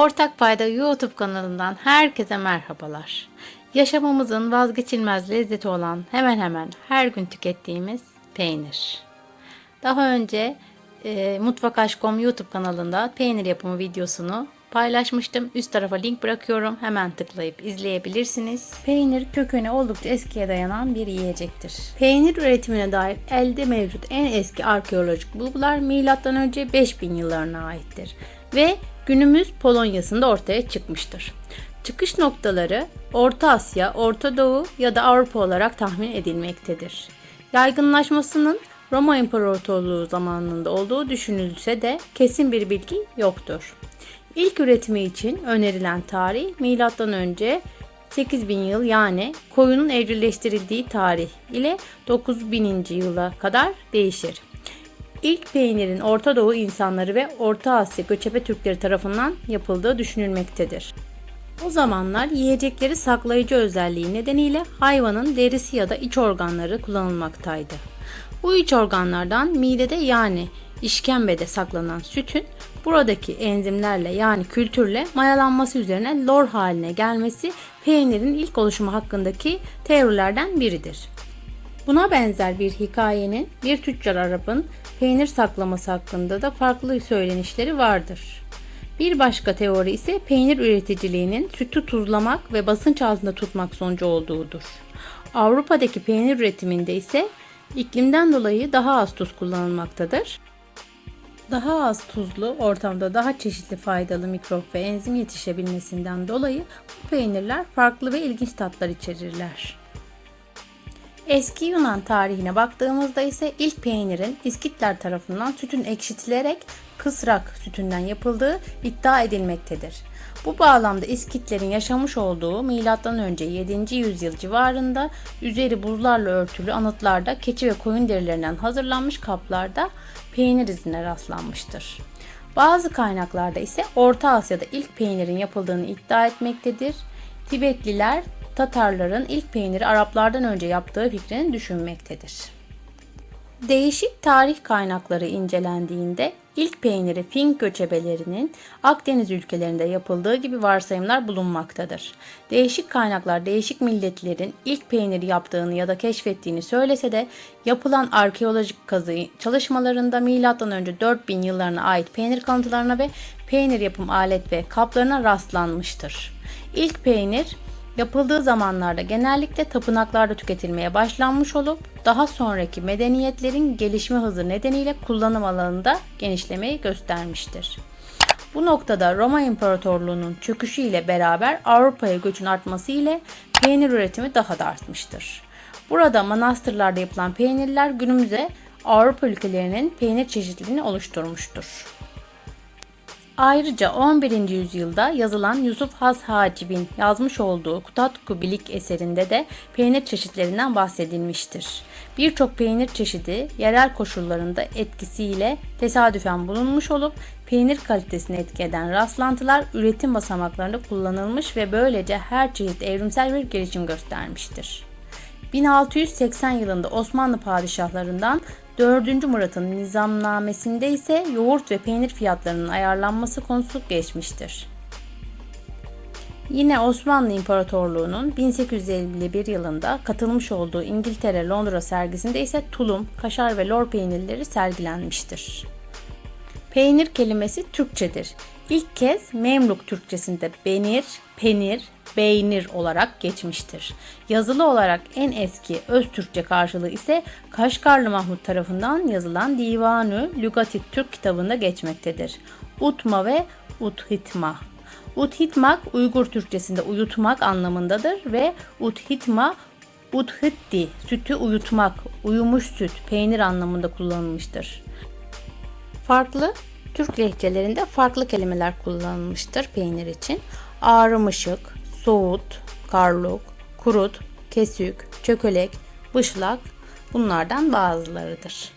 Ortak Payda YouTube kanalından herkese merhabalar. Yaşamımızın vazgeçilmez lezzeti olan hemen hemen her gün tükettiğimiz peynir. Daha önce e, Mutfak.com YouTube kanalında peynir yapımı videosunu paylaşmıştım. Üst tarafa link bırakıyorum. Hemen tıklayıp izleyebilirsiniz. Peynir kökeni oldukça eskiye dayanan bir yiyecektir. Peynir üretimine dair elde mevcut en eski arkeolojik bulgular M.Ö. 5000 yıllarına aittir ve günümüz Polonya'sında ortaya çıkmıştır. Çıkış noktaları Orta Asya, Orta Doğu ya da Avrupa olarak tahmin edilmektedir. Yaygınlaşmasının Roma İmparatorluğu zamanında olduğu düşünülse de kesin bir bilgi yoktur. İlk üretimi için önerilen tarih M.Ö. 8000 yıl yani koyunun evcilleştirildiği tarih ile 9000. yıla kadar değişir. İlk peynirin Orta Doğu insanları ve Orta Asya göçebe Türkleri tarafından yapıldığı düşünülmektedir. O zamanlar yiyecekleri saklayıcı özelliği nedeniyle hayvanın derisi ya da iç organları kullanılmaktaydı. Bu iç organlardan midede yani işkembede saklanan sütün buradaki enzimlerle yani kültürle mayalanması üzerine lor haline gelmesi peynirin ilk oluşumu hakkındaki teorilerden biridir. Buna benzer bir hikayenin bir tüccar Arap'ın peynir saklaması hakkında da farklı söylenişleri vardır. Bir başka teori ise peynir üreticiliğinin sütü tuzlamak ve basınç altında tutmak sonucu olduğudur. Avrupa'daki peynir üretiminde ise iklimden dolayı daha az tuz kullanılmaktadır. Daha az tuzlu ortamda daha çeşitli faydalı mikrop ve enzim yetişebilmesinden dolayı bu peynirler farklı ve ilginç tatlar içerirler. Eski Yunan tarihine baktığımızda ise ilk peynirin İskitler tarafından sütün ekşitilerek kısrak sütünden yapıldığı iddia edilmektedir. Bu bağlamda İskitlerin yaşamış olduğu M.Ö. 7. yüzyıl civarında üzeri buzlarla örtülü anıtlarda keçi ve koyun derilerinden hazırlanmış kaplarda peynir izine rastlanmıştır. Bazı kaynaklarda ise Orta Asya'da ilk peynirin yapıldığını iddia etmektedir. Tibetliler Tatarların ilk peyniri Araplardan önce yaptığı fikrini düşünmektedir. Değişik tarih kaynakları incelendiğinde ilk peyniri Fink göçebelerinin Akdeniz ülkelerinde yapıldığı gibi varsayımlar bulunmaktadır. Değişik kaynaklar değişik milletlerin ilk peyniri yaptığını ya da keşfettiğini söylese de yapılan arkeolojik kazı çalışmalarında M.Ö. 4000 yıllarına ait peynir kanıtlarına ve peynir yapım alet ve kaplarına rastlanmıştır. İlk peynir yapıldığı zamanlarda genellikle tapınaklarda tüketilmeye başlanmış olup daha sonraki medeniyetlerin gelişme hızı nedeniyle kullanım alanında genişlemeyi göstermiştir. Bu noktada Roma İmparatorluğu'nun çöküşü ile beraber Avrupa'ya göçün artması ile peynir üretimi daha da artmıştır. Burada manastırlarda yapılan peynirler günümüze Avrupa ülkelerinin peynir çeşitliliğini oluşturmuştur. Ayrıca 11. yüzyılda yazılan Yusuf Has Hacib'in yazmış olduğu Kutatku Bilik eserinde de peynir çeşitlerinden bahsedilmiştir. Birçok peynir çeşidi yerel koşullarında etkisiyle tesadüfen bulunmuş olup peynir kalitesini etki rastlantılar üretim basamaklarında kullanılmış ve böylece her çeşit evrimsel bir gelişim göstermiştir. 1680 yılında Osmanlı padişahlarından 4. Murat'ın nizamnamesinde ise yoğurt ve peynir fiyatlarının ayarlanması konusu geçmiştir. Yine Osmanlı İmparatorluğu'nun 1851 yılında katılmış olduğu İngiltere Londra sergisinde ise tulum, kaşar ve lor peynirleri sergilenmiştir. Peynir kelimesi Türkçedir. İlk kez Memluk Türkçesinde benir, penir, beynir olarak geçmiştir. Yazılı olarak en eski öz Türkçe karşılığı ise Kaşgarlı Mahmut tarafından yazılan Divanı Lügati Türk kitabında geçmektedir. Utma ve uthitma. Uthitmak Uygur Türkçesinde uyutmak anlamındadır ve uthitma uthitti sütü uyutmak, uyumuş süt, peynir anlamında kullanılmıştır. Farklı Türk lehçelerinde farklı kelimeler kullanılmıştır peynir için. Ağrımışık, soğut, karluk, kurut, kesük, çökelek, bışlak bunlardan bazılarıdır.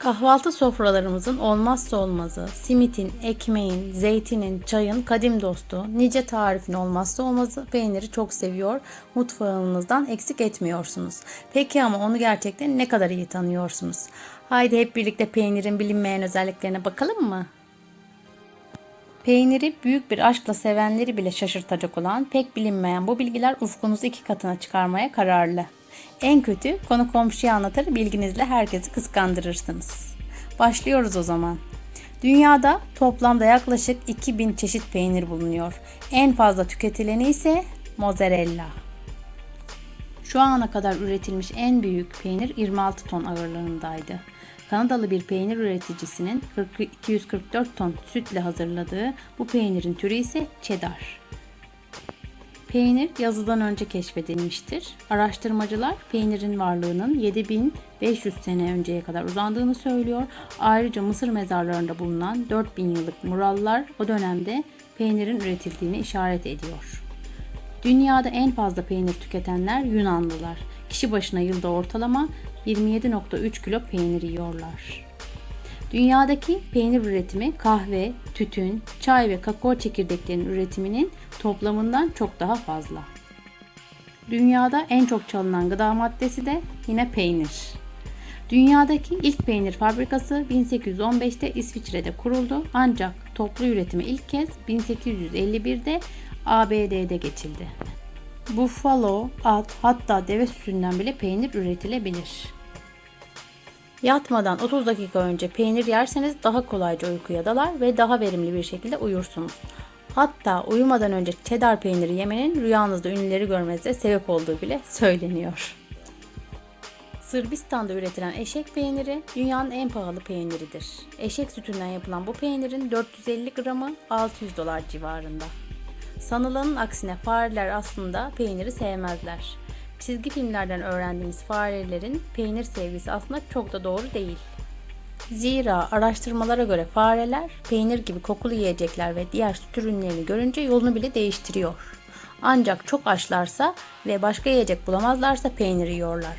Kahvaltı sofralarımızın olmazsa olmazı, simitin, ekmeğin, zeytinin, çayın kadim dostu, nice tarifin olmazsa olmazı peyniri çok seviyor, mutfağınızdan eksik etmiyorsunuz. Peki ama onu gerçekten ne kadar iyi tanıyorsunuz? Haydi hep birlikte peynirin bilinmeyen özelliklerine bakalım mı? Peyniri büyük bir aşkla sevenleri bile şaşırtacak olan pek bilinmeyen bu bilgiler ufkunuzu iki katına çıkarmaya kararlı. En kötü konu komşuya anlatır bilginizle herkesi kıskandırırsınız. Başlıyoruz o zaman. Dünyada toplamda yaklaşık 2000 çeşit peynir bulunuyor. En fazla tüketileni ise mozzarella. Şu ana kadar üretilmiş en büyük peynir 26 ton ağırlığındaydı. Kanadalı bir peynir üreticisinin 40 244 ton sütle hazırladığı bu peynirin türü ise cheddar. Peynir yazıdan önce keşfedilmiştir. Araştırmacılar peynirin varlığının 7500 sene önceye kadar uzandığını söylüyor. Ayrıca Mısır mezarlarında bulunan 4000 yıllık murallar o dönemde peynirin üretildiğini işaret ediyor. Dünyada en fazla peynir tüketenler Yunanlılar. Kişi başına yılda ortalama 27.3 kilo peynir yiyorlar. Dünyadaki peynir üretimi kahve, tütün, çay ve kakao çekirdeklerinin üretiminin toplamından çok daha fazla. Dünyada en çok çalınan gıda maddesi de yine peynir. Dünyadaki ilk peynir fabrikası 1815'te İsviçre'de kuruldu ancak toplu üretime ilk kez 1851'de ABD'de geçildi. Buffalo, at hatta deve sütünden bile peynir üretilebilir. Yatmadan 30 dakika önce peynir yerseniz daha kolayca uykuya dalar ve daha verimli bir şekilde uyursunuz. Hatta uyumadan önce cheddar peyniri yemenin rüyanızda ünlüleri görmenize sebep olduğu bile söyleniyor. Sırbistan'da üretilen eşek peyniri dünyanın en pahalı peyniridir. Eşek sütünden yapılan bu peynirin 450 gramı 600 dolar civarında. Sanılanın aksine fareler aslında peyniri sevmezler. Çizgi filmlerden öğrendiğimiz farelerin peynir sevgisi aslında çok da doğru değil. Zira araştırmalara göre fareler peynir gibi kokulu yiyecekler ve diğer süt ürünlerini görünce yolunu bile değiştiriyor. Ancak çok açlarsa ve başka yiyecek bulamazlarsa peynir yiyorlar.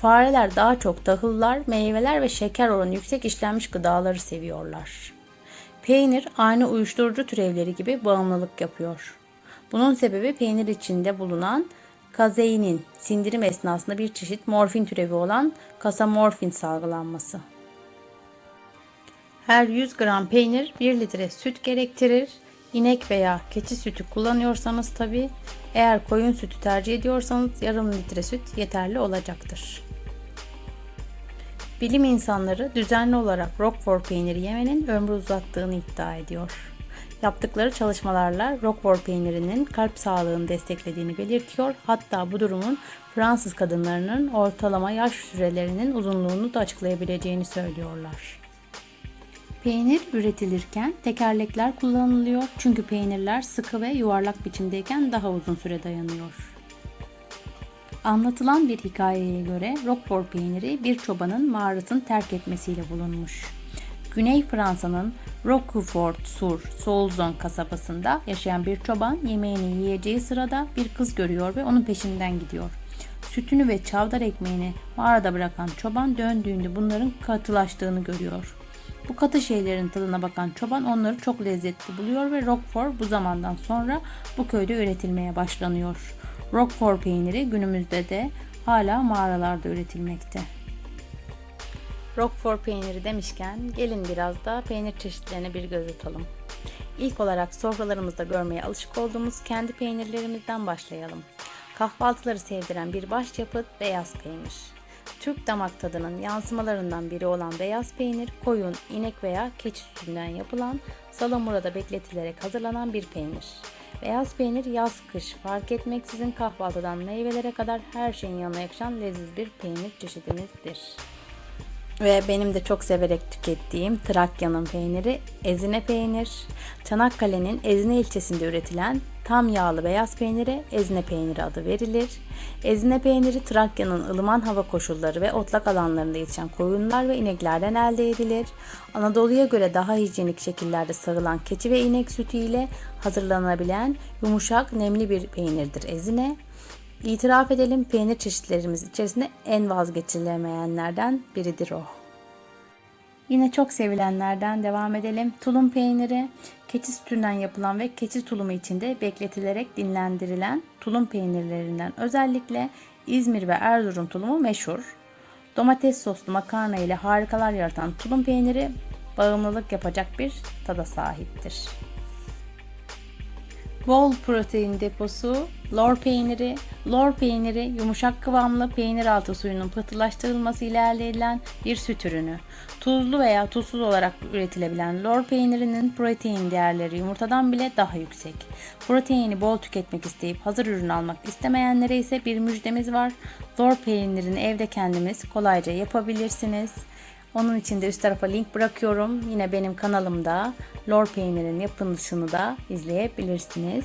Fareler daha çok tahıllar, meyveler ve şeker oranı yüksek işlenmiş gıdaları seviyorlar. Peynir aynı uyuşturucu türevleri gibi bağımlılık yapıyor. Bunun sebebi peynir içinde bulunan kazeinin sindirim esnasında bir çeşit morfin türevi olan kasamorfin salgılanması. Her 100 gram peynir 1 litre süt gerektirir. İnek veya keçi sütü kullanıyorsanız tabi eğer koyun sütü tercih ediyorsanız yarım litre süt yeterli olacaktır. Bilim insanları düzenli olarak Roquefort peyniri yemenin ömrü uzattığını iddia ediyor. Yaptıkları çalışmalarla Roquefort peynirinin kalp sağlığını desteklediğini belirtiyor. Hatta bu durumun Fransız kadınlarının ortalama yaş sürelerinin uzunluğunu da açıklayabileceğini söylüyorlar. Peynir üretilirken tekerlekler kullanılıyor çünkü peynirler sıkı ve yuvarlak biçimdeyken daha uzun süre dayanıyor. Anlatılan bir hikayeye göre Roquefort peyniri bir çobanın mağarasını terk etmesiyle bulunmuş. Güney Fransa'nın Roquefort-sur-Soulzon kasabasında yaşayan bir çoban yemeğini yiyeceği sırada bir kız görüyor ve onun peşinden gidiyor. Sütünü ve çavdar ekmeğini mağarada bırakan çoban döndüğünde bunların katılaştığını görüyor. Bu katı şeylerin tadına bakan çoban onları çok lezzetli buluyor ve Roquefort bu zamandan sonra bu köyde üretilmeye başlanıyor. Roquefort peyniri günümüzde de hala mağaralarda üretilmekte. Roquefort peyniri demişken gelin biraz da peynir çeşitlerine bir göz atalım. İlk olarak sofralarımızda görmeye alışık olduğumuz kendi peynirlerimizden başlayalım. Kahvaltıları sevdiren bir başyapıt beyaz peynir. Türk damak tadının yansımalarından biri olan beyaz peynir, koyun, inek veya keçi sütünden yapılan salamurada bekletilerek hazırlanan bir peynir. Beyaz peynir yaz kış fark etmeksizin kahvaltıdan meyvelere kadar her şeyin yanına yakışan leziz bir peynir çeşidimizdir. Ve benim de çok severek tükettiğim Trakya'nın peyniri ezine peynir. Çanakkale'nin Ezine ilçesinde üretilen tam yağlı beyaz peynire ezine peyniri adı verilir. Ezine peyniri Trakya'nın ılıman hava koşulları ve otlak alanlarında yetişen koyunlar ve ineklerden elde edilir. Anadolu'ya göre daha hijyenik şekillerde sağılan keçi ve inek sütü ile hazırlanabilen yumuşak nemli bir peynirdir ezine. İtiraf edelim peynir çeşitlerimiz içerisinde en vazgeçilemeyenlerden biridir o. Yine çok sevilenlerden devam edelim. Tulum peyniri, keçi sütünden yapılan ve keçi tulumu içinde bekletilerek dinlendirilen tulum peynirlerinden özellikle İzmir ve Erzurum tulumu meşhur. Domates soslu makarna ile harikalar yaratan tulum peyniri bağımlılık yapacak bir tada sahiptir. Bol protein deposu, lor peyniri. Lor peyniri yumuşak kıvamlı peynir altı suyunun pıhtılaştırılması ile elde edilen bir süt ürünü. Tuzlu veya tuzsuz olarak üretilebilen lor peynirinin protein değerleri yumurtadan bile daha yüksek. Proteini bol tüketmek isteyip hazır ürün almak istemeyenlere ise bir müjdemiz var. Lor peynirini evde kendimiz kolayca yapabilirsiniz. Onun için de üst tarafa link bırakıyorum. Yine benim kanalımda lor peynirin yapılışını da izleyebilirsiniz.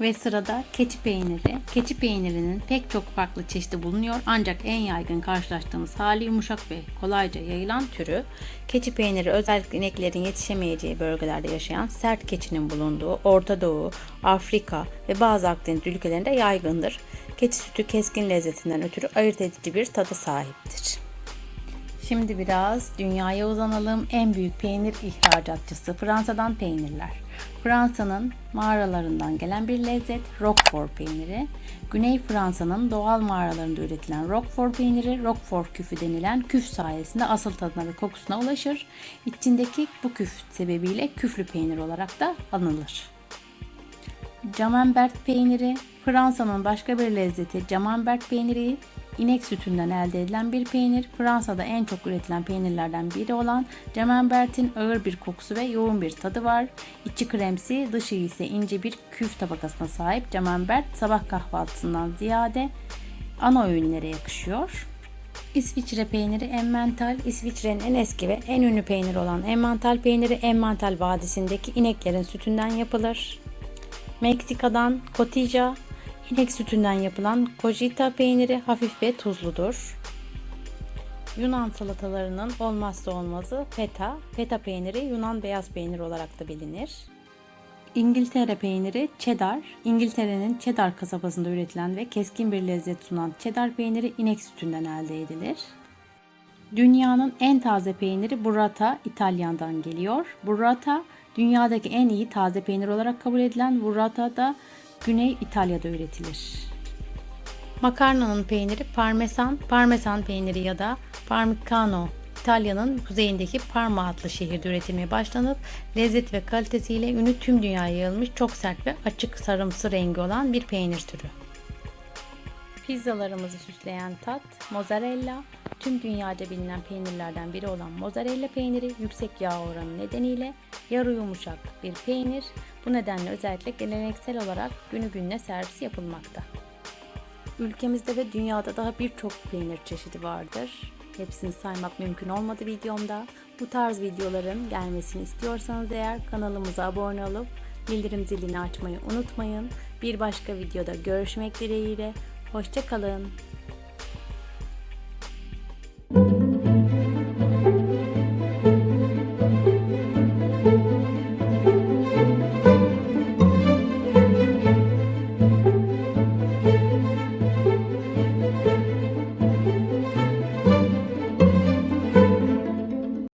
Ve sırada keçi peyniri. Keçi peynirinin pek çok farklı çeşidi bulunuyor ancak en yaygın karşılaştığımız hali yumuşak ve kolayca yayılan türü. Keçi peyniri özellikle ineklerin yetişemeyeceği bölgelerde yaşayan sert keçinin bulunduğu Orta Doğu, Afrika ve bazı Akdeniz ülkelerinde yaygındır. Keçi sütü keskin lezzetinden ötürü ayırt edici bir tadı sahiptir. Şimdi biraz dünyaya uzanalım. En büyük peynir ihracatçısı Fransa'dan peynirler. Fransa'nın mağaralarından gelen bir lezzet Roquefort peyniri. Güney Fransa'nın doğal mağaralarında üretilen Roquefort peyniri, Roquefort küfü denilen küf sayesinde asıl tadına ve kokusuna ulaşır. İçindeki bu küf sebebiyle küflü peynir olarak da anılır. Camembert peyniri Fransa'nın başka bir lezzeti Camembert peyniri inek sütünden elde edilen bir peynir. Fransa'da en çok üretilen peynirlerden biri olan Camembert'in ağır bir kokusu ve yoğun bir tadı var. İçi kremsi, dışı ise ince bir küf tabakasına sahip Camembert sabah kahvaltısından ziyade ana öğünlere yakışıyor. İsviçre peyniri Emmental, İsviçre'nin en eski ve en ünlü peyniri olan Emmental peyniri Emmental Vadisi'ndeki ineklerin sütünden yapılır. Meksika'dan Cotija, inek sütünden yapılan Cojita peyniri hafif ve tuzludur. Yunan salatalarının olmazsa olmazı feta. Feta peyniri Yunan beyaz peynir olarak da bilinir. İngiltere peyniri cheddar. İngiltere'nin cheddar kasabasında üretilen ve keskin bir lezzet sunan cheddar peyniri inek sütünden elde edilir. Dünyanın en taze peyniri burrata İtalyan'dan geliyor. Burrata dünyadaki en iyi taze peynir olarak kabul edilen burrata da Güney İtalya'da üretilir. Makarnanın peyniri parmesan, parmesan peyniri ya da parmigiano İtalya'nın kuzeyindeki Parma adlı şehirde üretilmeye başlanıp lezzet ve kalitesiyle ünü tüm dünyaya yayılmış çok sert ve açık sarımsı rengi olan bir peynir türü. Pizzalarımızı süsleyen tat mozzarella, tüm dünyaca bilinen peynirlerden biri olan mozzarella peyniri yüksek yağ oranı nedeniyle yarı yumuşak bir peynir. Bu nedenle özellikle geleneksel olarak günü gününe servis yapılmakta. Ülkemizde ve dünyada daha birçok peynir çeşidi vardır. Hepsini saymak mümkün olmadı videomda. Bu tarz videoların gelmesini istiyorsanız eğer kanalımıza abone olup bildirim zilini açmayı unutmayın. Bir başka videoda görüşmek dileğiyle. Hoşçakalın.